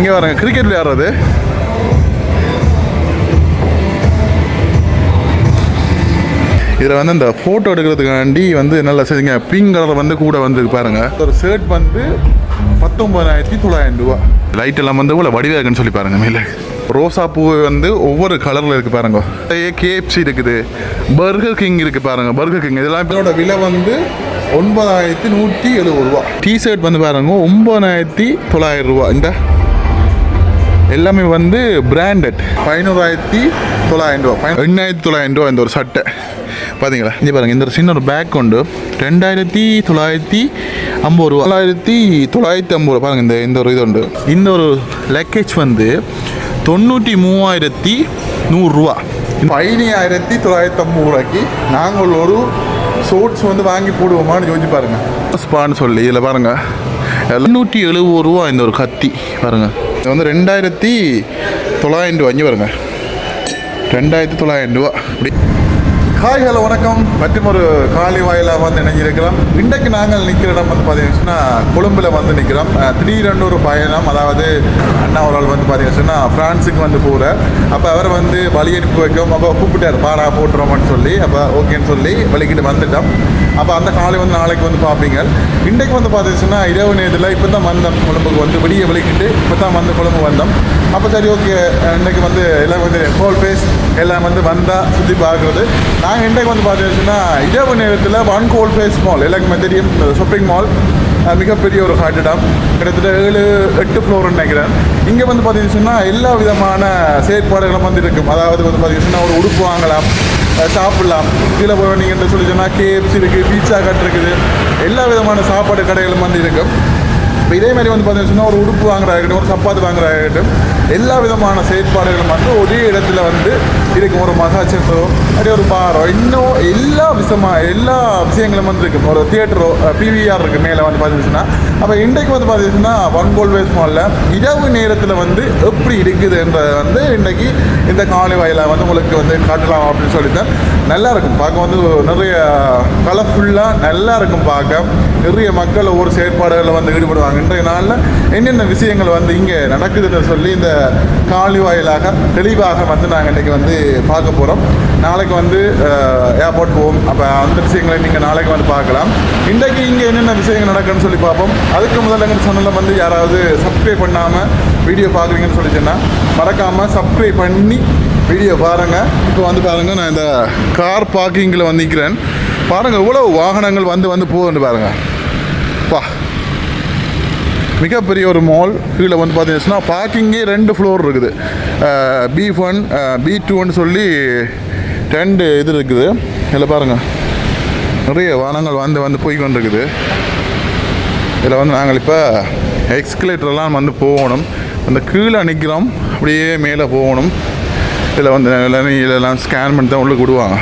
இங்கே வரேங்க கிரிக்கெட் விளையாடுறது. இதில் வந்து இந்த ஃபோட்டோ எடுக்கிறதுக்காண்டி வந்து நல்லா சரிங்க பிங்க் கலர் வந்து கூட வந்து பாருங்க. ஒரு ஷர்ட் வந்து பத்தொம்பதாயிரத்தி தொள்ளாயிரம் ரூபா. லைட் எல்லாம் வந்து இவ்வளோ வடிவாக இருக்குன்னு சொல்லி பாருங்க மேலே. ரோசா பூ வந்து ஒவ்வொரு கலரில் இருக்குது பாருங்க. கேஎஃப்சி இருக்குது பர்கர் கிங் இருக்குது பாருங்க பர்கர் கிங் இதெல்லாம் இதோட விலை வந்து ஒன்பதாயிரத்தி நூற்றி எழுபது ரூபா. டிஷர்ட் வந்து பாருங்க ஒன்பதாயிரத்தி தொள்ளாயிரம் ரூபா. இந்த எல்லாமே வந்து பிராண்டட் பதினோராயிரத்தி தொள்ளாயிரம் ரூபா. எண்ணாயிரத்தி தொள்ளாயிரம் ரூபா இந்த ஒரு சட்டை. பார்த்தீங்களா இங்கே பாருங்கள் இந்த ஒரு சின்ன ஒரு பேக் உண்டு. ரெண்டாயிரத்தி தொள்ளாயிரத்தி ஐம்பது ரூபா. தொள்ளாயிரத்தி தொள்ளாயிரத்தி ஐம்பது ரூபா. பாருங்கள் இந்த இந்த ஒரு இது உண்டு. இந்த ஒரு லக்கேஜ் வந்து தொண்ணூற்றி மூவாயிரத்தி நூறுரூவா பதினாயிரத்தி தொள்ளாயிரத்தி ஐம்பது ரூபாய்க்கு நாங்கள் ஒரு ஷோட்ஸ் வந்து வாங்கி போடுவோமான்னு யோசிச்சு பாருங்கள் ஸ்பான்னு சொல்லி இதில் பாருங்கள் எழுநூற்றி எழுபது ரூபா இந்த ஒரு கத்தி. பாருங்கள் இது வந்து ரெண்டாயிரத்தி தொள்ளாயிரம் ரூபா இங்கே பாருங்க. ரெண்டாயிரத்தி தொள்ளாயிரம் ரூபா அப்படி. ஹாய் ஹலோ வணக்கம். மற்றும் ஒரு காலி வாயிலாக வந்து இணைஞ்சிருக்கிறோம். இன்றைக்கு நாங்கள் நிற்கிற இடம் வந்து பார்த்தீங்கன்னா கொழும்பில் வந்து நிற்கிறோம். திடீரென்று ஒரு பயணம். அதாவது அண்ணா ஒரு ஆள் வந்து பார்த்தீங்கன்னா ஃப்ரான்ஸுக்கு வந்து போகிறார் அப்போ அவர் வந்து வழி அனுப்பி வைக்கும் அப்போ கூப்பிட்டார் பாடா போட்டுறோம்னு சொல்லி. அப்போ ஓகேன்னு சொல்லி வழிக்கிட்டு வந்துட்டோம். அப்போ அந்த காலை வந்து நாளைக்கு வந்து பார்ப்பீங்க. இன்றைக்கு வந்து பார்த்துச்சுன்னா இரவு நேரத்தில் இப்போ தான் வந்தோம் குழம்புக்கு வந்து வெளியே விளக்கிட்டு இப்போ தான் வந்து குழம்பு வந்தோம். அப்போ சரி ஓகே. இன்றைக்கு வந்து எல்லாம் வந்து ஃபோல் ஃபேஸ் எல்லாம் வந்து வந்தால் சுற்றி பார்க்குறது. நாங்கள் இன்றைக்கு வந்து பார்த்துச்சுன்னா இரவு நேரத்தில் ஒன் கோல் ஃபேஸ் மால் எல்லாருக்குமே தெரியும் ஷாப்பிங் மால் மிகப்பெரிய ஒரு கட்டிடம் கிட்டத்தட்ட ஏழு எட்டு ஃப்ளோர்னு நினைக்கிறேன். இங்கே வந்து பார்த்தீங்கன்னா எல்லா விதமான செயற்பாடுகளும் வந்து இருக்கும். அதாவது வந்து பார்த்தீங்கன்னா ஒரு உடுப்பு வாங்கலாம் சாப்பிடலாம். கீழே போய் சொல்லி சொன்னால் கேஎஃப்சி இருக்குது பீட்சா கட் இருக்குது. எல்லா விதமான சாப்பாடு கடைகளும் வந்து இருக்கும். இப்போ இதே மாதிரி வந்து பார்த்தீங்கன்னா ஒரு உடுப்பு வாங்குறாகட்டும் ஒரு சப்பாத்து வாங்குறாகட்டும் எல்லா விதமான செயற்பாடுகளும் வந்து ஒரே இடத்துல வந்து இருக்கும் ஒரு மகாச்செஃபோ அப்படியே ஒரு பாரோ இன்னும் எல்லா விஷயமாக எல்லா விஷயங்களும் வந்து இருக்கும் ஒரு தியேட்டரோ பிவிஆர் இருக்குது மேலே வந்து பார்த்துச்சுன்னா அப்போ இன்றைக்கு வந்து பார்த்தீங்கன்னா ஒன் கோல்வேஸ் மாலில் இரவு நேரத்தில் வந்து எப்படி இருக்குதுன்றதை வந்து இன்றைக்கி இந்த காலை வாயிலாக வந்து உங்களுக்கு வந்து காட்டலாம் அப்படின்னு சொல்லித்தான். நல்லா இருக்கும். பார்க்க வந்து நிறைய கலர்ஃபுல்லாக நல்லா இருக்கும் பார்க்க. நிறைய மக்கள் ஒவ்வொரு செயற்பாடுகளில் வந்து ஈடுபடுவாங்க. இன்றைய நாளில் என்னென்ன விஷயங்கள் வந்து இங்கே நடக்குதுன்னு சொல்லி இந்த காலி வாயிலாக தெளிவாக வந்து நாங்கள் இன்றைக்கி வந்து பார்க்க போகிறோம் நாளைக்கு வந்து ஏர்போர்ட் போவோம். அப்போ அந்த விஷயங்களை நீங்கள் நாளைக்கு வந்து பார்க்கலாம். இன்றைக்கு இங்கே என்னென்ன விஷயங்கள் நடக்குன்னு சொல்லி பார்ப்போம். அதுக்கு முதல்ல எங்கள் சேனலில் வந்து யாராவது சப்ஸ்கிரைப் பண்ணாமல் வீடியோ பார்க்குறீங்கன்னு சொல்லி சொன்னால் மறக்காமல் சப்ஸ்கிரைப் பண்ணி வீடியோ பாருங்கள் இப்போ வந்து பாருங்கள் நான் இந்த கார் பார்க்கிங்கில் வந்து நிற்கிறேன் பாருங்கள் இவ்வளோ வாகனங்கள் வந்து வந்து போகுதுன்னு பாருங்கள் பா மிகப்பெரிய ஒரு மால் கீழே வந்து பார்த்தீங்கன்னா பார்க்கிங்கே ரெண்டு ஃப்ளோர் இருக்குது. பி ஒன் பி டூன்னு சொல்லி ரெண்டு இது இருக்குது. இதில் பாருங்கள் நிறைய வாகனங்கள் வந்து வந்து போய் கொண்டிருக்குது இதில் வந்து நாங்கள் இப்போ எக்ஸ்கலேட்டர்லாம் வந்து போகணும். அந்த கீழே நிற்கிறோம் அப்படியே மேலே போகணும். இதில் வந்து எல்லாமே இதெல்லாம் ஸ்கேன் பண்ணி தான் உள்ளே விடுவாங்க.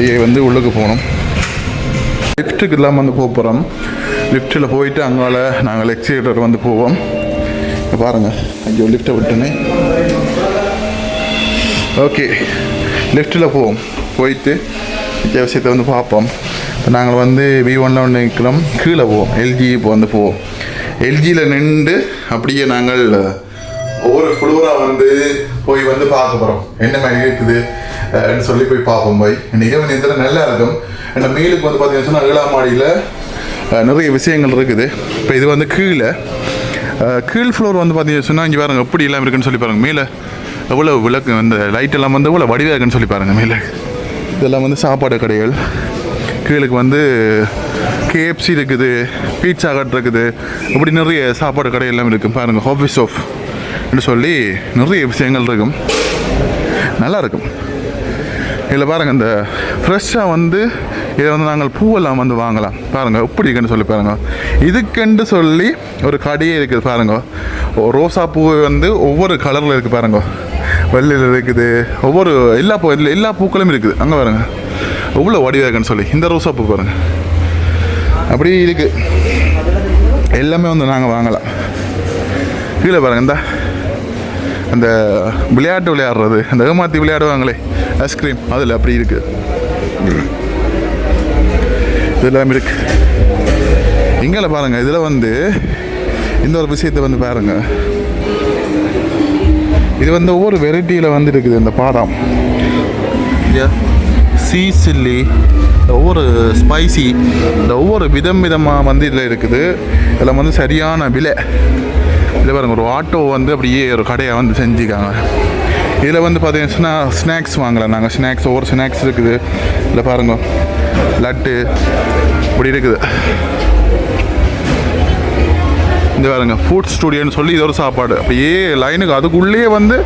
அப்படியே வந்து உள்ளுக்கு போகணும். லிஃப்ட்டுக்கு இல்லாமல் வந்து போக போகிறோம் லிஃப்ட்டில் போயிட்டு அங்கால நாங்கள் எக்ஸிலேட்டர் வந்து போவோம். பாருங்கள் ஐயோ லிஃப்ட்டை விட்டுனே. ஓகே லெஃப்ட்டில் போவோம். போயிட்டு மிச்ச விஷயத்தை வந்து பார்ப்போம். இப்போ நாங்கள் வந்து வி ஒன்ல ஒன்று நிற்கிறோம். கீழே போவோம். எல்ஜி இப்போ வந்து போவோம். எல்ஜியில் நின்று அப்படியே நாங்கள் ஒவ்வொரு ஃப்ளோராக வந்து போய் வந்து பார்க்க போகிறோம் என்ன மாதிரி இருக்குது? சொல்லி போய் பார்ப்போம் போய். இந்த நேரத்தில் நல்லா இருக்கும். இந்த மேலுக்கு வந்து பார்த்தீங்கன்னா ஏழாம் மாடியில் நிறைய விஷயங்கள் இருக்குது. இப்போ இது வந்து கீழே. கீழ் ஃப்ளோர் வந்து பார்த்தீங்கன்னா சொன்னால் இங்கே பாருங்க எப்படி எல்லாம் இருக்குன்னு சொல்லி பாருங்க. மேலே எவ்வளோ விளக்கு அந்த லைட் எல்லாம் வந்து எவ்வளோ வடிவாக இருக்குன்னு சொல்லி பாருங்க மேலே. இதெல்லாம் வந்து சாப்பாடு கடைகள். கீழுக்கு வந்து கேஎஃப்சி இருக்குது பீட்சா கட் இருக்குது. இப்படி நிறைய சாப்பாடு கடை எல்லாம் இருக்குது பாருங்கள் ஆஃபீஸ் ஆஃப் சொல்லி நிறைய விஷயங்கள் இருக்கும். நல்லா இருக்கும். இதில் பாருங்கள் இந்த ஃப்ரெஷ்ஷாக வந்து இதை வந்து நாங்கள் பூவெல்லாம் வந்து வாங்கலாம். பாருங்கள் இப்படிக்குன்னு சொல்லி பாருங்கள் இதுக்குன்னு சொல்லி ஒரு கடையே இருக்குது பாருங்க. ரோசா பூ வந்து ஒவ்வொரு கலரில் இருக்குது பாருங்க. வெள்ளையில் இருக்குது ஒவ்வொரு எல்லா பூ எல்லா- எல்லா பூக்களும் இருக்குது. அங்கே பாருங்க. எவ்வளோ வடிவாக இருக்குன்னு சொல்லி இந்த ரோசா பூ பாருங்கள் அப்படி இருக்குது எல்லாமே வந்து நாங்கள் வாங்கலாம். கீழே பாருங்கள் இந்த. அந்த விளையாட்டு விளையாடுறது அந்த ஏமாத்தி விளையாடுவாங்களே. ஐஸ்கிரீம் அதில் அப்படி இருக்குது இதெல்லாம் இருக்கு. இங்கே பாருங்க இதில் வந்து இந்த ஒரு விஷயத்தை வந்து பாருங்க. இது வந்து ஒவ்வொரு வெரைட்டியில் வந்து இருக்குது இந்த பாதாம். சீ சில்லி ஒவ்வொரு ஸ்பைசி இந்த ஒவ்வொரு விதம் விதமாக வந்து இதில் இருக்குது. இதில் வந்து சரியான விலை. இதில் பாருங்க ஒரு ஆட்டோ வந்து அப்படியே ஒரு கடையை வந்து செஞ்சுக்காங்க இதில் வந்து பார்த்தீங்கன்னா ஸ்நாக்ஸ் வாங்கலாம். நாங்கள் ஸ்நாக்ஸ் ஒவ்வொரு ஸ்நாக்ஸ் இருக்குது. இல்லை பாருங்க. லட்டு இப்படி இருக்குது. இந்த பாருங்க ஃபுட் ஸ்டுடியோன்னு சொல்லி இது ஒரு சாப்பாடு. அப்படியே லைனுக்கு அதுக்குள்ளேயே வந்து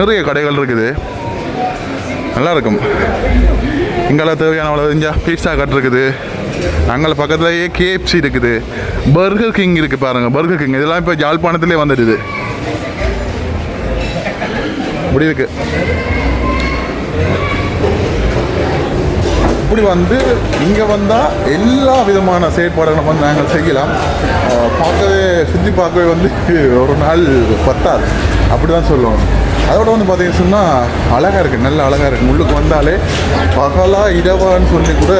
நிறைய கடைகள் இருக்குது. நல்லா இருக்கும் இங்கெல்லாம் தேவையான அவ்வளோ இங்கே பீட்சா கட் இருக்குது. அங்கே பக்கத்துலேயே கேஎஃப்சி இருக்குது. பர்கர் கிங் இருக்குது பாருங்கள் பர்கர் கிங் இதெல்லாம் இப்போ ஜாழ்ப்பாணத்துலேயே வந்துடுது. இப்படி இருக்கு இப்படி வந்து இங்கே வந்தால் எல்லா விதமான செயற்பாடுகளும் வந்து நாங்கள் செய்யலாம். பார்க்கவே சுற்றி பார்க்கவே வந்து ஒரு நாள் பத்தாது. அப்படி தான் சொல்லுவோம் அதோட வந்து பார்த்தீங்கன்னு சொன்னால் அழகாக இருக்குது நல்ல அழகாக இருக்குது உள்ளுக்கு வந்தாலே பகலா இரவான்னு சொல்லி கூட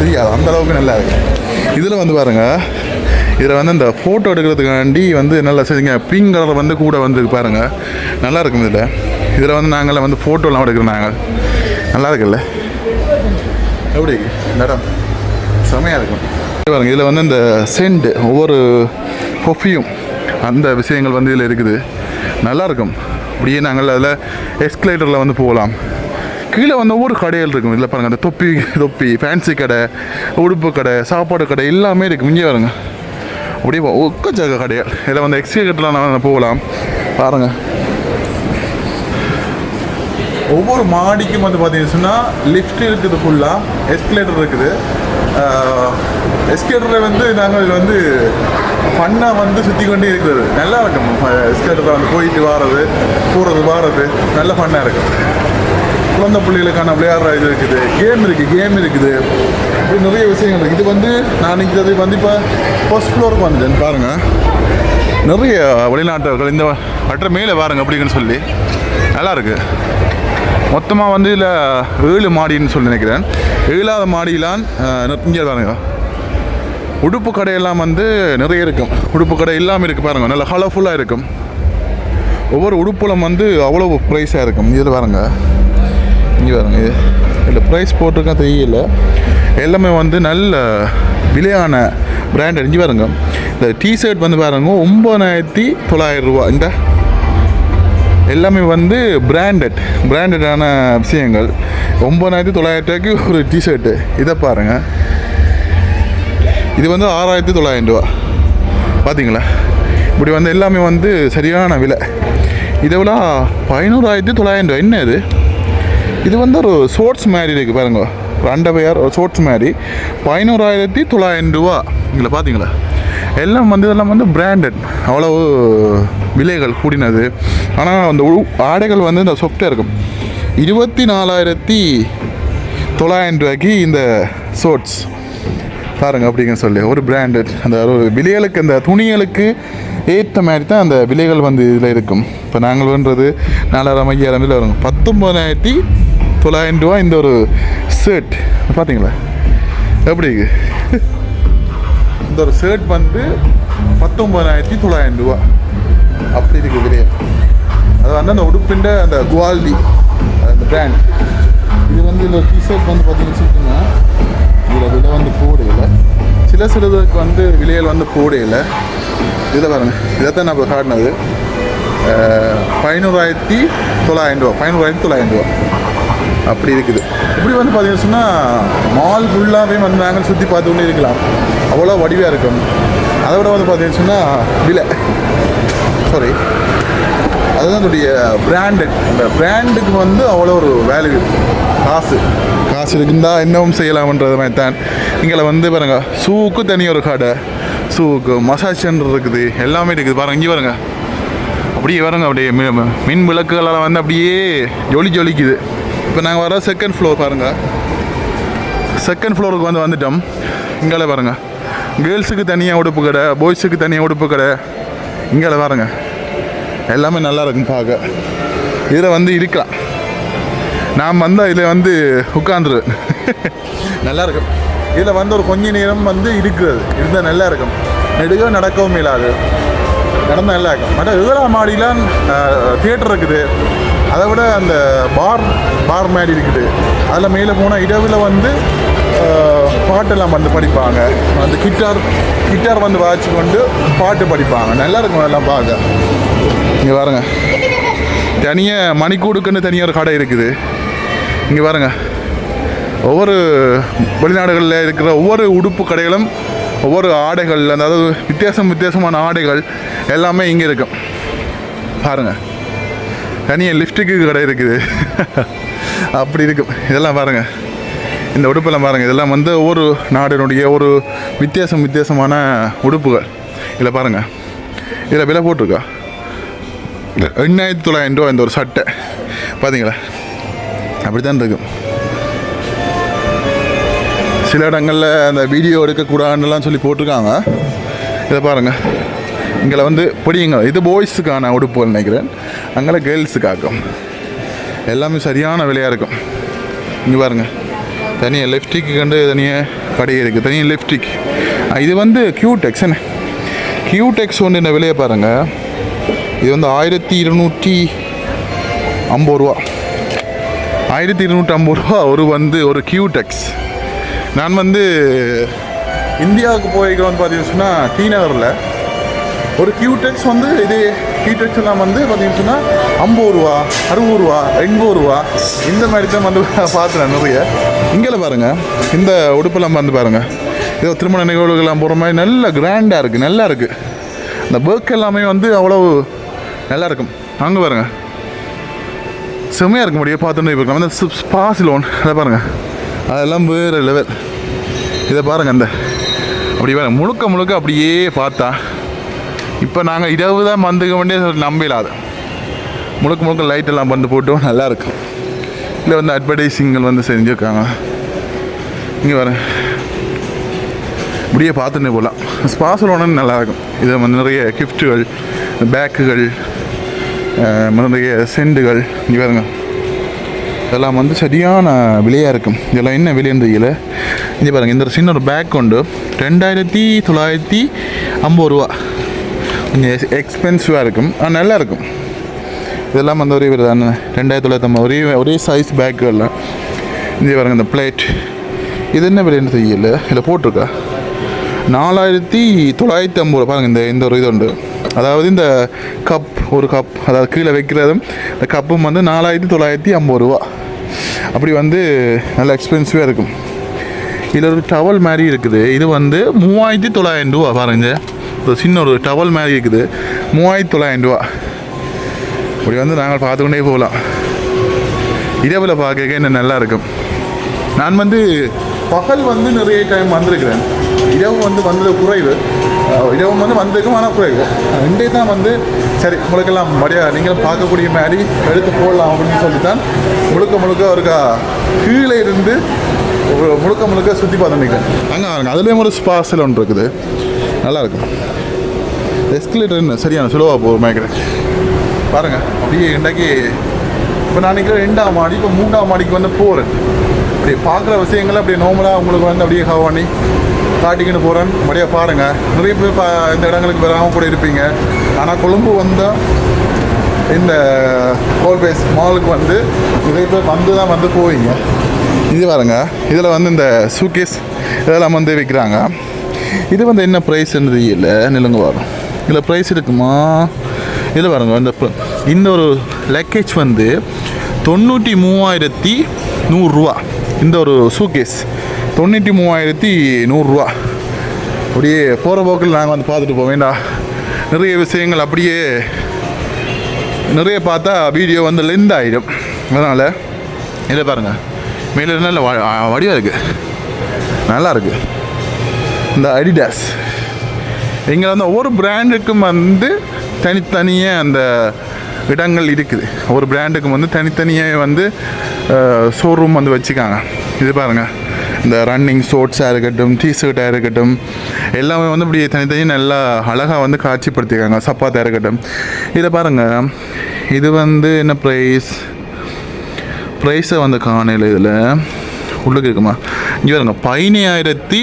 தெரியாது. அந்த அளவுக்கு நல்லா இருக்குது இதில் வந்து பாருங்கள் இதில் வந்து இந்த ஃபோட்டோ எடுக்கிறதுக்காண்டி வந்து நல்லா சரிங்க பிங்க் கலர் வந்து கூட வந்து பாருங்க. நல்லா இருக்கும் இதில். இதில் வந்து நாங்கள் வந்து ஃபோட்டோலாம் எடுக்கிறோம் நாங்கள். நல்லா இருக்குல்ல? எப்படி இடம் செமையாக இருக்கும். இது பாருங்க இதில் வந்து இந்த சென்ட் ஒவ்வொரு பொஃபியும் அந்த விஷயங்கள் வந்து இதில் இருக்குது. நல்லா இருக்கும். அப்படியே நாங்கள் அதில் எஸ்கலேட்டரில் வந்து போகலாம். கீழே வந்து ஒவ்வொரு கடைகள் இருக்கும். இதில் பாருங்கள் அந்த தொப்பி தொப்பி ஃபேன்சி கடை உடுப்பு கடை சாப்பாடு கடை எல்லாமே இருக்குது. இங்கே பாருங்க. அப்படியே ஒக்கச்சக்க கடைகள். இதில் வந்து எக்ஸ்கலேட்டரில் நான் போகலாம். பாருங்கள் ஒவ்வொரு மாடிக்கும் வந்து பார்த்தீங்கன்னா லிஃப்ட் இருக்குது ஃபுல்லாக எஸ்கலேட்டர் இருக்குது. எஸ்கலேட்டரை வந்து நாங்கள் வந்து ஃபன்னாக வந்து சுற்றி கொண்டே இருக்கிறது. நல்லா இருக்கும். எஸ்கலேட்டரில் வந்து போயிட்டு வாரது போகிறது வாரது நல்ல ஃபன்னாக இருக்கும். குழந்தை பிள்ளைகளுக்கான விளையாடுற இது இருக்குது. கேம் இருக்குது கேம் இருக்குது. இப்படி நிறைய விஷயங்கள் இருக்குது இது வந்து நான் நிற்கிறது வந்து இப்போ ஃபர்ஸ்ட் ஃப்ளோருக்கு வந்துட்டேன் பாருங்கள் நிறைய வெளிநாட்டவர்கள் இந்த அற்ற மேலே வாருங்க அப்படின்னு சொல்லி. நல்லாயிருக்கு மொத்தமாக வந்து இதில் ஏழு மாடின்னு சொல்லி நினைக்கிறேன். ஏழாவது மாடியிலான் இங்கே தானுங்க உடுப்பு கடையெல்லாம் வந்து நிறைய இருக்கும். உடுப்பு கடை எல்லாமே இருக்குது பாருங்கள் நல்லா கலர்ஃபுல்லாக இருக்கும். ஒவ்வொரு உடுப்புலம் வந்து அவ்வளோ ப்ரைஸாக இருக்கும். இதில் பாருங்க. இங்கே பாருங்க. இது இதில் ப்ரைஸ் போட்டிருக்கா தெரியல. எல்லாமே வந்து நல்ல விலையான பிராண்ட் இங்கே பாருங்க. இந்த டிஷர்ட் வந்து பாருங்க. ஒம்பதாயிரத்தி தொள்ளாயிரம் ரூபா இந்த எல்லாமே வந்து பிராண்டட் பிராண்டடான விஷயங்கள். ஒம்பதாயிரத்தி தொள்ளாயிரம் ஒரு டிஷர்ட்டு இதை பாருங்கள் இது வந்து ஆறாயிரத்தி தொள்ளாயிரம் ரூபா. பார்த்தீங்களா இப்படி வந்து எல்லாமே வந்து சரியான விலை. இதை விட பதினோராயிரத்தி தொள்ளாயிரம் ரூபா. என்ன இது? இது வந்து ஒரு ஷோர்ட்ஸ் மாதிரி இருக்குது பாருங்க. ஒரு ஒரு ஷோர்ட்ஸ் மாதிரி. பதினோராயிரத்தி தொள்ளாயிரம் ரூபா. இதில் பார்த்தீங்களா எல்லாம் வந்து இதெல்லாம் வந்து பிராண்டட் அவ்வளவு விலைகள் கூடினது. ஆனால் அந்த உ- ஆடைகள் வந்து இந்த சொஃப்டாக இருக்கும் இருபத்தி நாலாயிரத்தி தொள்ளாயிரம் ரூபாய்க்கு இந்த ஷோட்ஸ் பாருங்கள் அப்படிங்க சொல்லி ஒரு பிராண்டட் அந்த ஒரு விலைகளுக்கு அந்த துணிகளுக்கு ஏற்ற மாதிரி தான் அந்த விலைகள் வந்து இதில் இருக்கும். இப்போ நாங்கள் பண்ணுறது நாலாயிரம் ஐயாயிரம் இதில் வரும். பத்தொம்பதாயிரத்தி தொள்ளாயிரம் ரூபா இந்த ஒரு ஷர்ட் பார்த்தீங்களா எப்படி இந்த ஒரு ஷர்ட் வந்து பத்தொம்பதாயிரத்தி தொள்ளாயிரம் ரூபா அப்படி இருக்கு விலை அது வந்து அந்த உடுப்பின்ற அந்த குவாலிட்டி அந்த பிராண்ட் இது வந்து இந்த டிஷர்ட் வந்து பார்த்தீங்கன்னு வச்சுக்கோங்கன்னா இதில் விலை வந்து போடையில் சில சிலதுக்கு வந்து விலைகள் வந்து போடையில் இதில் பாருங்கள் இதை தான் நம்ம காட்டினது. பதினோராயிரத்தி தொள்ளாயிரம் ரூபா பதினோராயிரத்தி தொள்ளாயிரம் ரூபா அப்படி இருக்குது. இப்படி வந்து பார்த்தீங்கன்னு சொன்னால் மால் ஃபுல்லாகவே வந்து நாங்கள் சுற்றி பார்த்துக்கொண்டே இருக்கலாம். அவ்வளோ வடிவாக இருக்கும். அதை விட வந்து பார்த்தீங்கன்னு சொன்னால் விலை. சாரி அதுதான் அதோடைய பிராண்டு அந்த பிராண்டுக்கு வந்து அவ்வளோ ஒரு வேல்யூ காசு. காசு இருந்தால் இன்னமும் செய்யலாம்ன்றது மாதிரி தான். இங்கே வந்து பாருங்க ஷூவுக்கு தனி ஒரு கடை. ஷூவுக்கு மசாஜ் சென்டர் இருக்குது. எல்லாமே இருக்குது. பாருங்க இங்கே பாருங்க. அப்படியே வருங்க அப்படியே மி- மின் விளக்குகளால் வந்து அப்படியே ஜொலி ஜொலிக்குது. இப்போ நாங்கள் வர செகண்ட் ஃப்ளோர் பாருங்கள் செகண்ட் ஃப்ளோருக்கு வந்து வந்துட்டோம். இங்கே பாருங்கள் கேர்ள்ஸுக்கு தனியாக உடுப்பு கடை பாய்ஸுக்கு தனியாக உடுப்பு கடை. இங்கே பாருங்க. எல்லாமே நல்லா இருக்கும் பார்க்க. இதில் வந்து இருக்கலாம் நான் வந்தால் இதில் வந்து உட்காந்துரு நல்லா இருக்கும். இதில் வந்து ஒரு கொஞ்ச நேரம் வந்து இருக்கிறது இருந்தால் நல்லா இருக்கும். நெடுக நடக்கவும் இல்லாது நடந்தால் நல்லா இருக்கும். மற்ற ஏழாம் மாடிலாம் தியேட்டர் இருக்குது. அதை விட அந்த பார் பார் மாதிரி இருக்குது. அதில் மேலே போனால் இரவில் வந்து பாட்டெல்லாம் வந்து படிப்பாங்க. அந்த கிட்டார் கிட்டார் வந்து வாட்சி கொண்டு பாட்டு படிப்பாங்க. நல்லா இருக்கும் எல்லாம் பார்க்க. இங்கே பாருங்க. தனியாக மணிக்கூடுக்குன்னு தனியாக ஒரு கடை இருக்குது. இங்கே பாருங்க. ஒவ்வொரு வெளிநாடுகளில் இருக்கிற ஒவ்வொரு உடுப்பு கடைகளும் ஒவ்வொரு ஆடைகள் அதாவது வித்தியாசம் வித்தியாசமான ஆடைகள் எல்லாமே இங்கே இருக்கும் பாருங்க. தனியாக லிப்ஸ்டிக்கு கடை இருக்குது. அப்படி இருக்கும் இதெல்லாம் பாருங்கள் இந்த உடுப்பெல்லாம் பாருங்கள் இதெல்லாம் வந்து ஒவ்வொரு நாடினுடைய ஒரு வித்தியாசம் வித்தியாசமான உடுப்புகள். இதில் பாருங்கள் இதில் விலை போட்டிருக்கா? எண்ணாயிரத்தி தொள்ளாயிரம் ரூபா இந்த ஒரு சட்டை. பார்த்தீங்களா அப்படி தான் இருக்கும் சில இடங்களில் அந்த வீடியோ எடுக்கக்கூடாதுன்னெலாம் சொல்லி போட்டிருக்காங்க. இதை பாருங்கள் இங்கே வந்து பிடிங்க இது பாய்ஸுக்கான உடுப்புகள் நினைக்கிறேன். அங்கே கேர்ள்ஸுக்காக்கும் எல்லாமே சரியான விலையாக இருக்கும். இங்கே பாருங்கள் தனியாக லெஃப்டிக்கு கண்டு தனியாக கடை இருக்குது தனியாக லெஃப்டிக் இது வந்து கியூடெக்ஸ் என்ன? கியூடெக்ஸ் ஒன்று இந்த விலையை பாருங்கள் இது வந்து ஆயிரத்தி இருநூற்றி ஐம்பது ரூபா. ஆயிரத்தி இருநூற்றி ஐம்பது ரூபா ஒரு வந்து ஒரு கியூடெக்ஸ் நான் வந்து இந்தியாவுக்கு போயிருக்கிறோம் பார்த்தீங்கன்னு சொன்னால் டி நகரில் ஒரு கியூடெக்ஸ் வந்து இது ஹீட்டர்ஸ் எல்லாம் வந்து பார்த்தீங்கன்னு சொன்னால் ஐம்பது ரூபா அறுபது ரூபா எண்பது ரூபா. இந்த மாதிரி தான் வந்து பார்த்துறேன் நிறைய. இங்கே பாருங்கள் இந்த உடுப்பெல்லாம் வந்து பாருங்கள் ஏதோ திருமண நிகழ்வுகள்லாம் போகிற மாதிரி நல்ல கிராண்டாக இருக்குது நல்லா இருக்குது இந்த ஒர்க் எல்லாமே வந்து அவ்வளோ நல்லா இருக்கும். அங்கே பாருங்கள் செம்மையாக இருக்க முடியும் பார்த்துட்டு அந்த நம்ம ஸ்பாஸ் லோன் அதை பாருங்கள் அதெல்லாம் வேறு லெவல் இதை பாருங்கள் அந்த. அப்படி பாருங்க. முழுக்க முழுக்க அப்படியே பார்த்தா இப்போ நாங்கள் இரவு தான் வந்துக்க வேண்டிய நம்பலாது முழுக்க முழுக்க லைட் எல்லாம் பண்ணி போட்டோம் நல்லாயிருக்கும் இல்லை வந்து அட்வர்டைஸிங்கள் வந்து செஞ்சுருக்காங்க. இங்கே வரேன் இப்படியே பார்த்துட்டு போகலாம் ஸ்பாசலோனு நல்லாயிருக்கும் இதை வந்து நிறைய கிஃப்ட்டுகள் பேக்குகள் நிறைய செண்டுகள் இங்கே பாருங்க. இதெல்லாம் வந்து சரியான விலையாக இருக்கும். இதெல்லாம் என்ன விலைன்னு தெரியல. இங்கே பாருங்கள் இந்த சின்ன ஒரு பேக் கொண்டு ரெண்டாயிரத்தி தொள்ளாயிரத்தி ஐம்பது ரூபா. கொஞ்சம் எக்ஸ்பென்சிவாக இருக்கும். ஆனால் நல்லா இருக்கும் இதெல்லாம் வந்து ஒரே விலை ரெண்டாயிரத்தி தொள்ளாயிரத்தி ஒரே ஒரே சைஸ் பேக்குகள்லாம் இங்கே பாருங்க இந்த பிளேட் இது என்ன விலைன்னு தெரியல. இதில் போட்டிருக்கா? நாலாயிரத்தி தொள்ளாயிரத்தி ஐம்பது ரூபா. பாருங்கள் இந்த இந்த ஒரு இது உண்டு. அதாவது இந்த கப் ஒரு கப் அதாவது கீழே வைக்கிறதும் இந்த கப்பும் வந்து நாலாயிரத்தி தொள்ளாயிரத்தி ஐம்பது ரூபா. அப்படி வந்து நல்ல எக்ஸ்பென்சிவாக இருக்கும். இதில் ஒரு டவல் மாதிரி இருக்குது. இது வந்து மூவாயிரத்தி தொள்ளாயிரம் ரூபா பாருங்க. ஒரு சின்ன ஒரு டவல் மாதிரி இருக்குது. மூவாயிரத்தி தொள்ளாயிரம் ரூபா. அப்படி வந்து நாங்கள் பார்த்துக்கொண்டே போகலாம். இரவில் பார்க்க என்ன நல்லா இருக்கும். நான் வந்து பகல் வந்து நிறைய டைம் வந்திருக்கிறேன். இரவு வந்து வந்தது குறைவு. இரவு வந்து வந்திருக்கும் ஆனால் குறைவு. ரெண்டே தான் வந்து சரி உங்களுக்கெல்லாம் மடியா நீங்களும் பார்க்கக்கூடிய மாதிரி எடுத்து போடலாம் அப்படின்னு சொல்லி தான் முழுக்க முழுக்க ஒருக்கா கீழே இருந்து முழுக்க முழுக்க சுற்றி பார்த்து நிற்கிறேன் அங்கே அதுலேயும் ஒரு ஸ்பாசல் ஒன்று இருக்குது. நல்லா இருக்கும் எஸ்கலேட்டர் என்ன? சரியான சுலவாக போகும் மேய்க்கிறேன் பாருங்கள் அப்படியே இன்றைக்கு இப்போ நான் நினைக்கிறேன் ரெண்டாம் மாடி இப்போ மூன்றாம் மாடிக்கு வந்து போகிறேன் அப்படி பார்க்குற விஷயங்களை அப்படியே நார்மலாக உங்களுக்கு வந்து அப்படியே ஹவானி பண்ணி காட்டிக்கின்னு போகிறேன் அப்படியே பாருங்கள் நிறைய பேர் பா இந்த இடங்களுக்கு வராமல் கூட இருப்பீங்க. ஆனால் கொழும்பு வந்தால் இந்த கோல்பேஸ் மாலுக்கு வந்து நிறைய பேர் வந்து தான் வந்து போவீங்க. இது பாருங்க இதில் வந்து இந்த சூகேஸ் இதெல்லாம் வந்து விற்கிறாங்க இது வந்து என்ன ப்ரைஸ்ன்னு இல்லை நிலங்க வரும் இதில் ப்ரைஸ் இருக்குமா? இதில் பாருங்க இந்த இந்த ஒரு லக்கேஜ் வந்து தொண்ணூற்றி மூவாயிரத்தி நூறுரூவா. இந்த ஒரு சூகேஸ் தொண்ணூற்றி மூவாயிரத்தி நூறுரூவா. அப்படியே போகிற போக்கில் நாங்கள் வந்து பார்த்துட்டு போவோம். வேண்டா நிறைய விஷயங்கள் அப்படியே நிறைய பார்த்தா வீடியோ வந்து லென்த் ஆகிடும் அதனால் இதை பாருங்கள் மேலே நல்ல வ- வடிவாக இருக்குது நல்லா இருக்குது இந்த அடிடாஸ் இங்கே வந்து ஒவ்வொரு பிராண்டுக்கும் வந்து தனித்தனியாக அந்த இடங்கள் இருக்குது. ஒவ்வொரு பிராண்டுக்கும் வந்து தனித்தனியாக வந்து ஷோரூம் வந்து வச்சுக்காங்க இது பாருங்கள் இந்த ரன்னிங் ஷோர்ட்ஸாக இருக்கட்டும் டிஷர்ட்டாக இருக்கட்டும் எல்லாமே வந்து இப்படி தனித்தனி நல்லா அழகாக வந்து காட்சிப்படுத்தியிருக்காங்க சப்பாத்தாக இருக்கட்டும். இதை பாருங்கள் இது வந்து என்ன ப்ரைஸ் ப்ரைஸை வந்து காணையில் இதில் உள்ளுக்கு இருக்குமா? இங்கே பாருங்க. பதினாயிரத்தி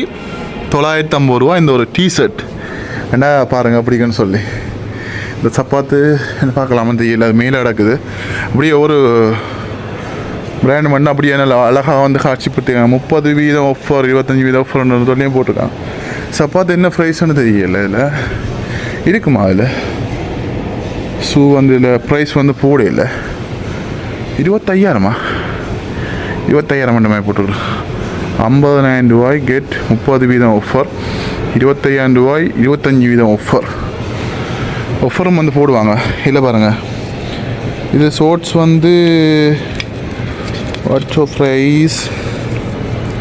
தொள்ளாயிரத்தி ஐம்பது ரூபா இந்த ஒரு டிஷர்ட் என்ன பாருங்கள் அப்படிங்கன்னு சொல்லி. இந்த சப்பாத்து என்ன பார்க்கலாம் தெரியல அது மேலே கிடக்குது. அப்படியே ஒரு பிராண்ட் மட்டும் அப்படியே நல்லா அழகாக வந்து காட்சிப்படுத்திருக்காங்க முப்பது வீதம் ஆஃபர் இருபத்தஞ்சி வீதம் ஆஃபர்னு சொல்லியும் போட்டிருக்காங்க. சப்பாத்து என்ன ப்ரைஸ்னு தெரியல இதில். இருக்குமா அதில் ஷூ வந்து இதில் ப்ரைஸ் வந்து போடையில இருபத்தையாயிரமா? இருபத்தையாயிரம் மட்டுமே போட்டுருக்குறோம் ஐம்பதனாயிரம் ரூபாய் கெட் முப்பது வீதம் ஆஃபர் இருபத்தையாயிரம் ரூபாய் இருபத்தஞ்சி வீதம் ஆஃபர் ஆஃபரும் வந்து போடுவாங்க. இல்லை பாருங்கள் இது ஷோர்ட்ஸ் வந்து வாட்ஸ் ஆஃப் ரைஸ்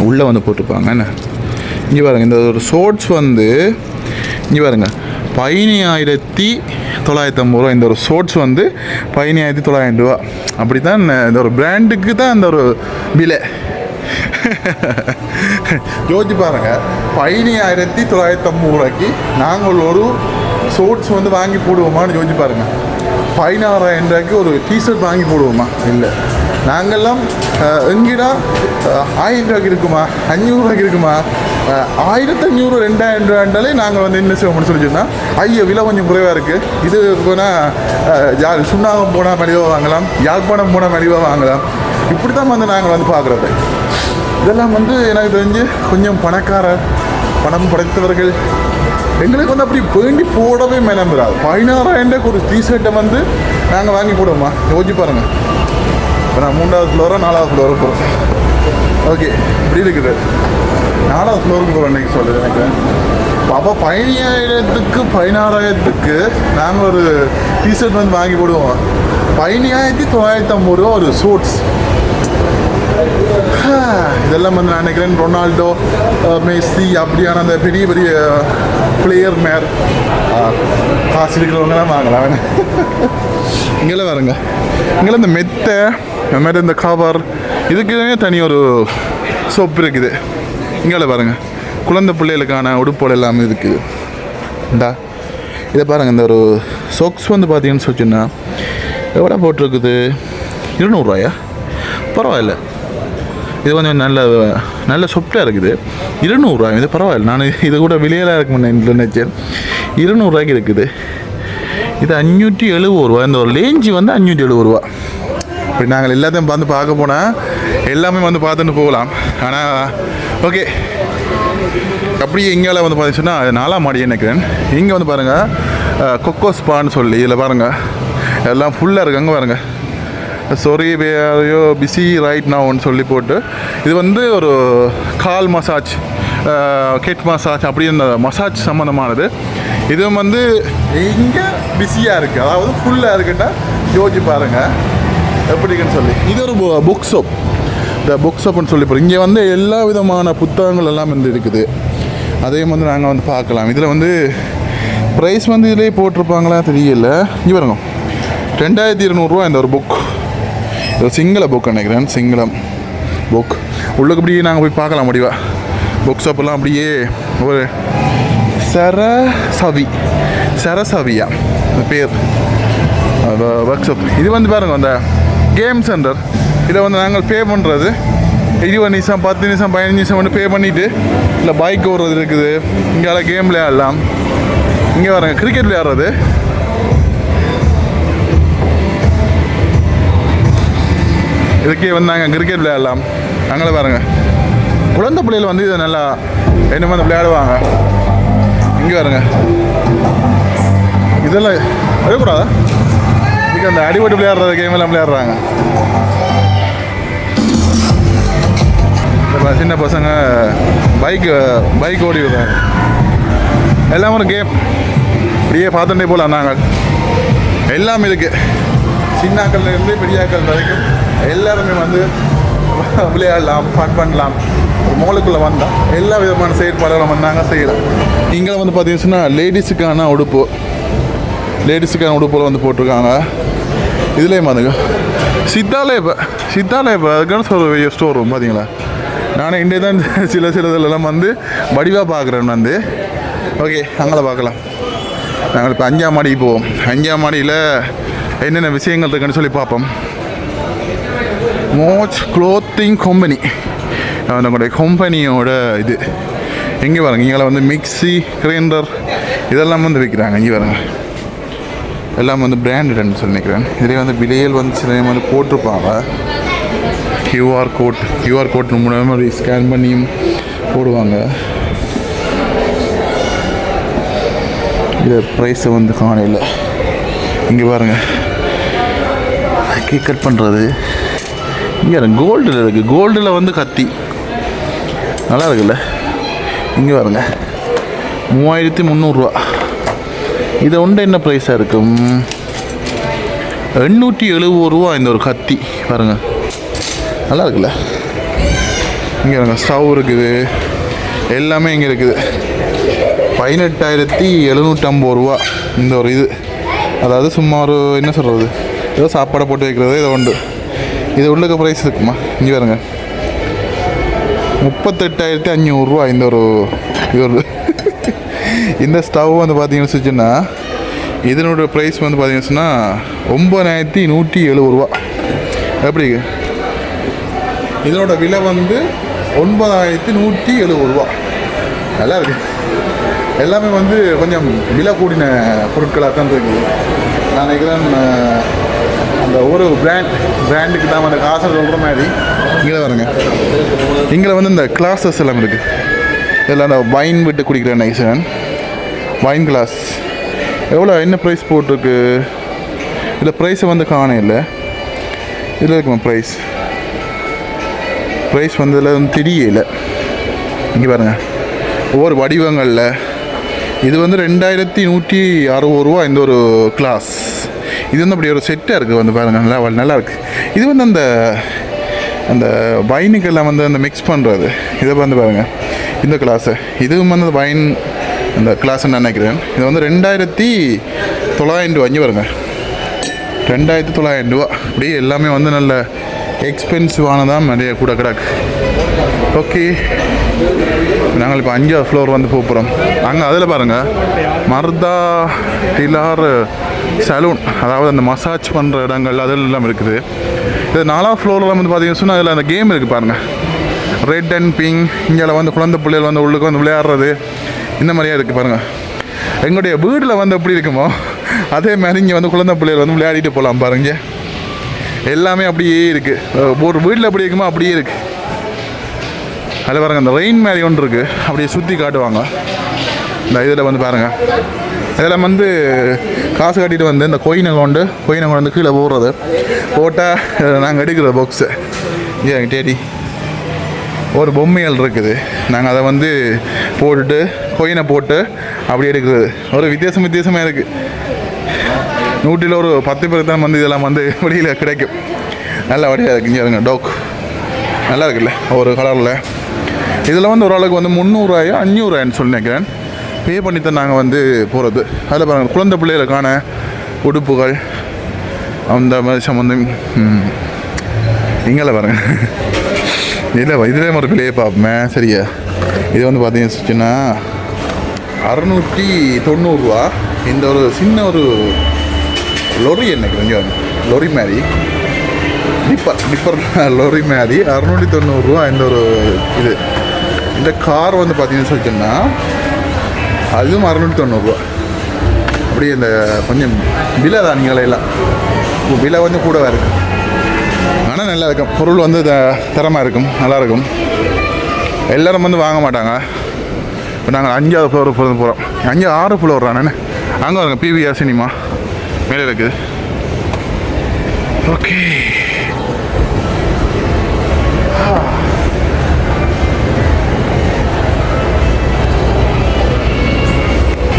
உள்ளே வந்து போட்டிருப்பாங்க. என்ன? இங்கே பாருங்கள் இந்த ஒரு ஷோர்ட்ஸ் வந்து இங்கே பாருங்க. பதினாயிரத்தி தொள்ளாயிரத்தி ஐம்பது ரூபா இந்த ஒரு ஷோர்ட்ஸ் வந்து பதினாயிரத்தி தொள்ளாயிரம் ரூபா அப்படி தான் இந்த ஒரு பிராண்டுக்கு தான் இந்த ஒரு விலை. யோசிச்சு பாருங்க. பதினாயிரத்தி தொள்ளாயிரத்தி ஐம்பது ரூபாய்க்கு நாங்கள் ஒரு ஷோர்ட்ஸ் வந்து வாங்கி போடுவோமான்னு யோசிச்சு பாருங்க. பதினாறாயிரம் ரூபாய்க்கு ஒரு டிஷர்ட் வாங்கி போடுவோமா? இல்லை. நாங்கள்லாம் எங்கிடா ஆயிரம் ரூபாய்க்கு இருக்குமா? அஞ்சூறுரூவாய்க்கு இருக்குமா? ஆயிரத்தி அஞ்சூறு ரெண்டாயிரம் ரூபாண்டாலே நாங்கள் வந்து என்ன செய்வோம்னு சொல்லி சொன்னால் ஐயோ விலை கொஞ்சம் குறைவாக இருக்குது இது போனால் யார் சுண்ணாகம் போனால் மலிவாக வாங்கலாம் யாழ்ப்பாணம் போனால் மலிவாக வாங்கலாம். இப்படி தான் வந்து நாங்கள் வந்து பார்க்குறது இதெல்லாம் வந்து எனக்கு தெரிஞ்சு கொஞ்சம் பணக்கார பணம் படைத்தவர்கள். எங்களுக்கு வந்து அப்படி வேண்டி போடவே மேலம்புறாது. பதினாறாயிரம் ஒரு டிஷர்ட்டை வந்து நாங்கள் வாங்கி போடுவோமா யோசிச்சு பாருங்கள் இப்போ நான் மூன்றாவது ஃப்ளோரோ நாலாவது ஃப்ளோரோ போகிறோம் ஓகே இப்படி இருக்குது. நாலாவது ஃப்ளோருக்கு போகிறோம் இன்னைக்கு சொல்லுது எனக்கு. அப்போ பதினாயிரத்துக்கு பதினாறாயிரத்துக்கு நாங்கள் ஒரு டிஷர்ட் வந்து வாங்கி போடுவோம். பதினாயிரத்தி தொள்ளாயிரத்தி ஐம்பது ரூபா ஒரு சூட்ஸ் இதெல்லாம் வந்து நான் நினைக்கிறேன் ரொனால்டோ மெஸ்ஸி அப்படியான அந்த பெரிய பெரிய பிளேயர் மேர். காசு இருக்கிறவங்க தான் வாங்கலாம். இங்கெல்லாம் பாருங்க. இங்கெல்லாம் இந்த மெத்தை அது மாதிரி இந்த கவர் இதுக்குமே தனி ஒரு சோப்பு இருக்குது. இங்கெல்லாம் பாருங்கள் குழந்தை பிள்ளைகளுக்கான உடுப்போல் எல்லாமே இருக்குது. இந்தா இதை பாருங்கள் இந்த ஒரு சோக்ஸ் வந்து பார்த்தீங்கன்னு சொல்லிச்சுன்னா எவ்வளோ போட்டிருக்குது? இருநூறுவாயா? பரவாயில்ல. இது கொஞ்சம் நல்ல நல்ல சொப்டாக இருக்குது. இருநூறுவா இது பரவாயில்ல. நான் இது கூட விலையில இருக்குன்னு நினைச்சேன். இருநூறுவாய்க்கு இருக்குது. இது அஞ்சூற்றி எழுபது ரூபா இந்த ஒரு லேஞ்சு வந்து அஞ்சூற்றி எழுபது ரூபா இப்படி நாங்கள் எல்லாத்தையும் வந்து பார்க்க போனால் எல்லாமே வந்து பார்த்துட்டு போகலாம். ஆனால் ஓகே அப்படியே இங்கே வந்து பார்த்தீங்கன்னா நாலாம் மாடி நினைக்கிறேன். இங்கே வந்து பாருங்கள் கொக்கோ ஸ்பான்னு சொல்லி இதில் பாருங்கள் எல்லாம் ஃபுல்லாக இருக்குது அங்கே பாருங்கள் சொரி வேறையோ பிஸி ரைட் நான் சொல்லி போட்டு. இது வந்து ஒரு கால் மசாஜ் கெட் மசாஜ் அப்படி அந்த மசாஜ் சம்மந்தமானது இதுவும் வந்து இங்கே பிஸியாக இருக்குது அதாவது ஃபுல்லாக இருக்குன்னா யோசிச்சு பாருங்கள் எப்படிங்கன்னு சொல்லி. இது ஒரு புக் ஷாப் இந்த புக் ஷாப்னு சொல்லி போகிறோம் இங்கே வந்து எல்லா விதமான புத்தகங்கள் எல்லாம் வந்து இருக்குது. அதையும் வந்து நாங்கள் வந்து பார்க்கலாம். இதில் வந்து ப்ரைஸ் வந்து இதிலே போட்டிருப்பாங்களா தெரியல. இங்கே பாருங்க. ரெண்டாயிரத்தி இருநூறுவா இந்த ஒரு புக் இது சிங்கள புக் நினைக்கிறேன். சிங்களம் புக் உள்ளுக்கு அப்படியே நாங்கள் போய் பார்க்கலாம் முடிவா. புக் ஷாப்பெல்லாம் அப்படியே ஒரு சரசவி. சரசவியா? பேர். ஒர்க் ஷாப் இது வந்து பாருங்க அந்த கேம் சென்டர் இதை வந்து நாங்கள் பே பண்ணுறது இருபது நிமிஷம் பத்து நிமிஷம் பதினஞ்சு நிமிஷம் வந்து பே பண்ணிவிட்டு இல்லை பைக் ஓடுறது இருக்குது. இங்கே கேம் விளையாடலாம். இங்கே வரங்க கிரிக்கெட் விளையாடுறது. இதுக்கே வந்து நாங்கள் கிரிக்கெட் விளையாடலாம். அங்கே பாருங்க. குழந்தை பிள்ளைகள் வந்து இதை நல்லா என்ன வந்து விளையாடுவாங்க. இங்கே பாருங்க. இதெல்லாம் விளையக்கூடாதா இதுக்கு அந்த அடிபட்டு விளையாடுற கேம் எல்லாம் விளையாடுறாங்க. சின்ன பசங்க பைக் பைக் ஓடி விடுறாங்க எல்லாம் ஒரு கேம் இப்படியே பார்த்துட்டே போகலாம் நாங்கள். எல்லாம் இருக்குது சின்னாக்கள்லேருந்து பெரியாக்கள் வரைக்கும். எல்லாருமே வந்து விளையாடலாம் ஃபன் பண்ணலாம். மோலுக்குள்ளே வந்தால் எல்லா விதமான செயற்பாடுகளும் வந்து நாங்கள் செய்யலாம். இங்கே வந்து பார்த்தீங்கன்னா லேடிஸுக்கான உடுப்பு. லேடிஸுக்கான உடுப்பில் வந்து போட்டிருக்காங்க. இதுலேயும் பாருங்க. சித்தாலே இப்போ சித்தாலே இப்போ அதுக்கான ஒரு ஸ்டோர் ரூம் பார்த்தீங்களா நானும் இன்றைய தான் சில சில இதெல்லாம் வந்து வடிவாக பார்க்குறேன் வந்து. ஓகே அங்கே பார்க்கலாம் நாங்கள் இப்போ அஞ்சாம் மாடிக்கு போவோம். அஞ்சாம் மாடியில் என்னென்ன விஷயங்கள் இருக்குன்னு சொல்லி பார்ப்போம். மோச் க்ளோத்திங் கம்பெனி நம்மளுடைய கம்பெனியோட இது எங்கே பாருங்க இங்கே வந்து மிக்சி கிரைண்டர் இதெல்லாம் வந்து விற்கிறாங்க இங்கே பாருங்க எல்லாம் வந்து பிராண்டட்னு சொல்லி நினைக்கிறேன் இதிலே வந்து விலையில் வந்து சில வந்து போட்டிருப்பாங்க கியூஆர் கோட் கியூஆர் கோட் மூலமாக ஸ்கேன் பண்ணியும் போடுவாங்க இது ப்ரைஸை வந்து காணையில் இங்கே பாருங்கள் கேக் கட் பண்ணுறது இங்கே கோல்டில் இருக்குது கோல்டில் வந்து கத்தி. நல்லா இருக்குல்ல? இங்கே பாருங்க. மூவாயிரத்தி முந்நூறுரூவா இதை உண்டு என்ன ப்ரைஸாக இருக்கும் எண்ணூற்றி எழுபது ரூபா இந்த ஒரு கத்தி. பாருங்க. நல்லா இருக்குல்ல? இங்கே இருங்க ஸ்டவ் இருக்குது. எல்லாமே இங்கே இருக்குது. பதினெட்டாயிரத்தி எழுநூற்றம்பது ரூபா இந்த ஒரு இது. அதாவது சும்மா ஒரு என்ன சொல்கிறது ஏதோ சாப்பாடை போட்டு வைக்கிறது இதை உண்டு. இது உள்ளக்க ப்ரைஸ் இருக்குமா? இங்கே பாருங்க. முப்பத்தெட்டாயிரத்தி அஞ்சூறுரூவா இந்த ஒரு இது ஒரு இந்த ஸ்டவ் வந்து பார்த்தீங்கன்னு வச்சுன்னா இதனோட ப்ரைஸ் வந்து பார்த்தீங்கன்னு சொன்னால் ஒம்பதாயிரத்தி நூற்றி எழுபது ரூபா. எப்படி இதனோட விலை வந்து ஒன்பதாயிரத்தி நூற்றி எழுபது ரூபா. நல்லா இருக்கு. எல்லாமே வந்து கொஞ்சம் விலை கூடின பொருட்களாக தான் இருக்குது நான் நினைக்கிறேன் அந்த ஒரு பிராண்ட் பிராண்டுக்கு தான் அந்த காசை சொல்கிற மாதிரி. இங்கே வருங்க இங்கே வந்து இந்த கிளாஸஸ் எல்லாம் இருக்குது இதில் அந்த வைன் விட்டு குடிக்கிற நைசன் வைன் கிளாஸ் எவ்வளோ என்ன ப்ரைஸ் போட்டிருக்கு? இதில் ப்ரைஸை வந்து காண இல்லை. இதில் இருக்குமா ப்ரைஸ் ப்ரைஸ் வந்து இதில் வந்து தெரியல இங்கே பாருங்கள் ஒவ்வொரு வடிவங்களில். இது வந்து ரெண்டாயிரத்தி நூற்றி அறுபது ரூபா இந்த ஒரு கிளாஸ் இது வந்து அப்படி ஒரு செட்டாக இருக்குது வந்து பாருங்கள் நல்லா நல்லா இருக்குது இது வந்து அந்த அந்த வைனுக்கெல்லாம் வந்து அந்த மிக்ஸ் பண்ணுறது இதை வந்து பாருங்கள் இந்த கிளாஸு இதுவும் வந்து வைன் அந்த கிளாஸ்ன்னு நினைக்கிறேன். இது வந்து ரெண்டாயிரத்தி தொள்ளாயிரம் ரூபா அஞ்சு பாருங்க. ரெண்டாயிரத்தி தொள்ளாயிரம் ரூபா அப்படியே எல்லாமே வந்து நல்ல எக்ஸ்பென்சிவானதான் நிறைய கூட கிடக்கு. ஓகே நாங்கள் இப்போ அஞ்சாவது ஃப்ளோர் வந்து போகிறோம் அங்கே அதில் பாருங்கள் மர்தா டிலார் சலூன் அதாவது அந்த மசாஜ் பண்ணுற இடங்கள் அதெல்லாம் இருக்குது. இது நாலாம் ஃப்ளோரில் வந்து பார்த்தீங்கன்னா சொன்னால் அதில் அந்த கேம் இருக்குது பாருங்கள் ரெட் அண்ட் பிங்க் இங்கே வந்து குழந்தை பிள்ளைகள் வந்து உள்ளுக்கு வந்து விளையாடுறது இந்த மாதிரியா இருக்குது பாருங்கள் எங்களுடைய வீட்டில் வந்து எப்படி இருக்குமோ அதே மாதிரி இங்கே வந்து குழந்தை பிள்ளைகள் வந்து விளையாடிட்டு போகலாம் பாருங்க. எல்லாமே அப்படியே இருக்குது ஒரு வீட்டில் எப்படி இருக்குமோ அப்படியே இருக்குது அதில் பாருங்கள் அந்த ரெயின் மாதிரி ஒன்று இருக்குது அப்படியே சுற்றி காட்டுவாங்க. இந்த இதில் வந்து பாருங்கள் இதெல்லாம் வந்து காசு கட்டிட்டு வந்து இந்த கொயினை கொண்டு கொயினை கொண்டு வந்து கீழே போடுறது. போட்டால் நாங்கள் எடுக்கிற பாக்ஸு ஏன் டேடி. ஒரு பொம்மைகள் இருக்குது. நாங்கள் அதை வந்து போட்டுட்டு கொயினை போட்டு அப்படி எடுக்கிறது. ஒரு வித்தியாசம் வித்தியாசமாக இருக்குது நூற்றில் ஒரு பத்து பேர் தான் வந்து இதெல்லாம் வந்து வெளியில் கிடைக்கும். நல்ல வடியாக இருக்குது இங்கே இருங்க டோக் நல்லா இருக்குல்ல ஒரு கலரில் இதில் வந்து ஓரளவுக்கு வந்து முந்நூறுவாயோ அஞ்சூறுவாயின்னு சொல்லி நினைக்கிறேன் பே பண்ணி தான் நாங்கள் வந்து போகிறது அதில் பாருங்கள் குழந்தை பிள்ளைகளுக்கான உடுப்புகள் அந்த மாதிரி சம்மந்தம் இங்கே பாருங்க. இல்லை இதில் ஒரு விலையை பார்ப்போமே சரியா? இது வந்து பார்த்தீங்கன்னா வச்சுன்னா அறநூற்றி தொண்ணூறுரூவா இந்த ஒரு சின்ன ஒரு லொரி எனக்கு கொஞ்சம் லொரி மாதிரி. டிப்பர் டிப்பர் லொரி மாதிரி அறநூற்றி தொண்ணூறுரூவா இந்த ஒரு இது. இந்த கார் வந்து பார்த்தீங்கன்னு சொல்லிச்சுன்னா அதுவும் அறநூற்றி தொண்ணூறுரூவா அப்படியே இந்த கொஞ்சம் விலை தான் நீங்களெல்லாம் விலை கொஞ்சம் கூடவாக இருக்கும் ஆனால் நல்லா இருக்கும். பொருள் வந்து த- தரமாக இருக்கும். நல்லா இருக்கும். வந்து வாங்க மாட்டாங்க. இப்போ நாங்கள் அஞ்சாவது ஃப்ளோர் பிறந்து போகிறோம் அஞ்சு ஆறு ஃப்ளோர் தானே. அங்கே வருங்க. பிவிஆர் சினிமா மேலே இருக்குது. ஓகே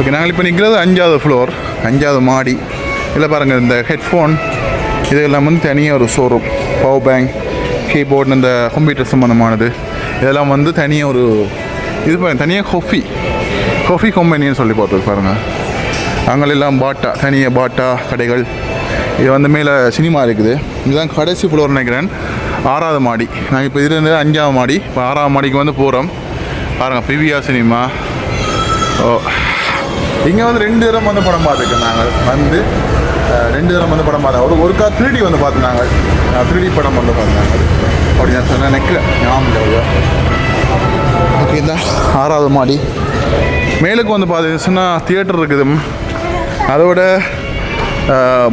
ஓகே நாங்கள் இப்போ நிற்கிறது அஞ்சாவது ஃப்ளோர் அஞ்சாவது மாடி. இல்லை பாருங்கள் இந்த ஹெட்ஃபோன் இது எல்லாம் வந்து தனியாக ஒரு ஷோரூம் பவர் பேங்க் கீபோர்டு இந்த கம்ப்யூட்டர் சம்மந்தமானது இதெல்லாம் வந்து தனியாக ஒரு இது பாருங்க தனியாக கொஃபி கொஃபி கம்பெனின்னு சொல்லி போட்டிருக்கு பாருங்கள் அங்கெல்லாம் பாட்டா தனியாக பாட்டா கடைகள். இது வந்து மேலே சினிமா இருக்குது. இதுதான் கடைசி ஃப்ளோர் நினைக்கிறேன். ஆறாவது மாடி. நாங்கள் இப்போ இதுலேருந்து அஞ்சாவது மாடி. இப்போ ஆறாவது மாடிக்கு வந்து போகிறோம் பாருங்கள் பிவிஆர் சினிமா ஓ இங்கே வந்து ரெண்டு தரம் வந்து படம் பார்த்துருக்கோம் நாங்கள். வந்து ரெண்டு தரம் வந்து படம் பார்த்தோம் ஒரு ஒருக்கா த்ரீடி வந்து பார்த்தோம் நாங்கள் த்ரீடி படம் வந்து பார்த்தாங்க அப்படி நான் சொன்னேன் எனக்கு ஞாபகம் ஓகே இந்த. ஆறாவது மாடி. மேலுக்கு வந்து பார்த்தீங்கன்னா தியேட்டர் இருக்குது. அதோட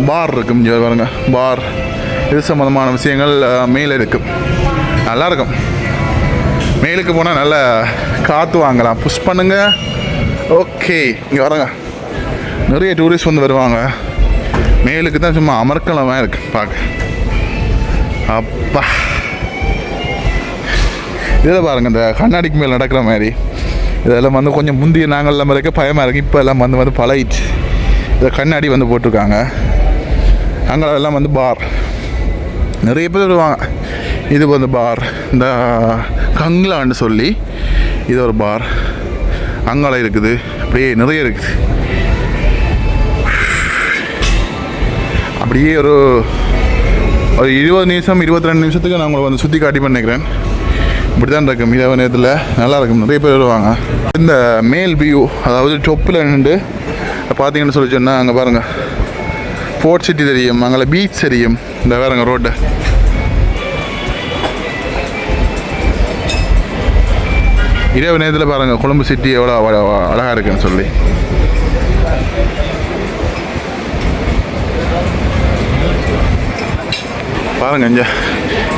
பார் இருக்கும். இங்கே பாருங்க பார் இது சம்மந்தமான விஷயங்கள் மேலே இருக்கும் நல்லா இருக்கும். மேலுக்கு போனால் நல்ல காற்று வாங்கலாம். புஷ் பண்ணுங்க. ஓகே இங்கே வரங்க நிறைய டூரிஸ்ட் வந்து வருவாங்க. மேலுக்கு தான் சும்மா அமர்க்கலமாக இருக்கு. பார்க்க அப்பா. இதில் பாருங்கள் இந்த கண்ணாடிக்கு மேலே நடக்கிற மாதிரி. இதெல்லாம் வந்து கொஞ்சம் முந்தைய நாங்கள் எல்லாம் இருக்க பயமாக இருக்குது இப்போ எல்லாம் வந்து வந்து பழகிட்டு இதை கண்ணாடி வந்து போட்டிருக்காங்க. அங்கே எல்லாம் வந்து பார் நிறைய பேர் வருவாங்க. இது வந்து பார் இந்த கங்லான்னு சொல்லி இது ஒரு பார் அங்கால இருக்குது. அப்படியே நிறைய இருக்குது. அப்படியே ஒரு ஒரு இருபது நிமிஷம் இருபத்தி ரெண்டு நிமிஷத்துக்கு நான் உங்களை வந்து சுற்றி காட்டி பண்ணிக்கிறேன். இப்படி தான் இருக்கும். இரவு நேரத்தில் நல்லா இருக்கும். நிறைய பேர் வருவாங்க. இந்த மேல் வியூ அதாவது டொப்பில் நின்று பார்த்தீங்கன்னு சொல்லி சொன்னால் அங்கே பாருங்கள் ஃபோர்ட் சிட்டி தெரியும். அங்கே பீச் தெரியும். இந்த வேறுங்க ரோட்டை இரவு நேரத்தில் பாருங்கள் கொழும்பு சிட்டி எவ்வளோ அழகாக இருக்குன்னு சொல்லி. பாருங்க இங்கே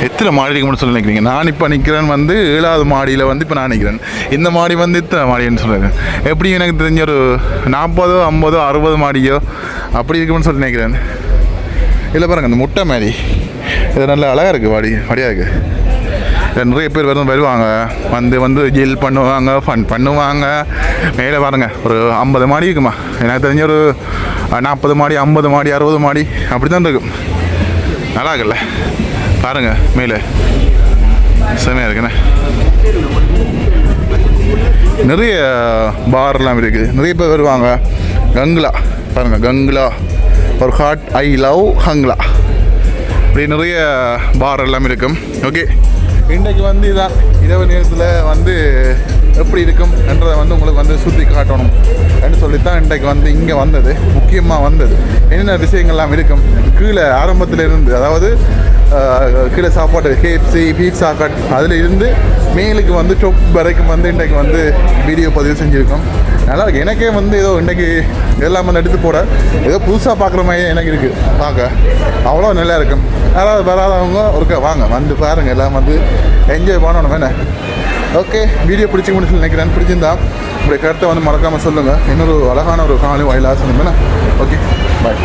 எத்தனை மாடி இருக்கும்னு சொல்லி நினைக்கிறீங்க? நான் இப்போ நிற்கிறேன் வந்து ஏழாவது மாடியில் வந்து இப்போ நான் நிற்கிறேன் இந்த மாடி வந்து இத்தனை மாடின்னு சொல்லுறேன் எப்படி எனக்கு தெரிஞ்ச ஒரு நாற்பதோ ஐம்பதோ அறுபது மாடியோ அப்படி இருக்கும்னு சொல்லி நினைக்கிறேன். இல்லை பாருங்க இந்த முட்டை மாதிரி இது நல்ல அழகாக இருக்குது வாடி வாடியாக இருக்குது நிறைய பேர் வந்து வருவாங்க. வந்து வந்து ஜில் பண்ணுவாங்க ஃபன் பண்ணுவாங்க. மேலே பாருங்க ஒரு ஐம்பது மாடி இருக்குமா? எனக்கு தெரிஞ்ச ஒரு நாற்பது மாடி ஐம்பது மாடி அறுபது மாடி அப்படி தான் இருக்கும். நல்லா இருக்குல்ல? பாருங்க மேலே. செமையாக இருக்குண்ணே. நிறைய பார்லாம் இருக்குது. நிறைய பேர் வருவாங்க. கங்லா. பாருங்க கங்லா. ஒரு ஹாட் ஐ லவ் ஹங்லா இப்படி நிறைய பார் எல்லாம் இருக்கும். ஓகே இன்றைக்கு வந்து இதான் இரவு நேரத்தில் வந்து எப்படி இருக்கும் என்றதை வந்து உங்களுக்கு வந்து சுற்றி காட்டணும் என்று சொல்லித்தான் இன்றைக்கு வந்து இங்கே வந்தது முக்கியமாக வந்தது. என்னென்ன விஷயங்கள்லாம் இருக்கும்? கீழே ஆரம்பத்தில் இருந்து அதாவது கீழே சாப்பாடு கேப்சி பீட்சா கட் அதில் இருந்து மேலுக்கு வந்து டொப் வரைக்கும் வந்து இன்றைக்கு வந்து வீடியோ பதிவு செஞ்சுருக்கோம். நல்லா இருக்கு. எனக்கே வந்து ஏதோ இன்றைக்கி எல்லாம் வந்து எடுத்து போட. ஏதோ புதுசாக பார்க்குற மாதிரி எனக்கு இருக்குது பார்க்க அவ்வளோ நல்லா இருக்கும் யாராவது வராதவங்க ஒருக்க வாங்க. வந்து பாருங்கள் எல்லாம் வந்து என்ஜாய் பண்ணணும். என்ன? ஓகே வீடியோ பிடிச்சி முடிச்சு நினைக்கிறேன். பிடிச்சிருந்தா உங்களுடைய கருத்தை வந்து மறக்காமல் சொல்லுங்கள் இன்னொரு அழகான ஒரு காணொலி வாயிலாக சொன்னீங்கன்னா ஓகே பாய்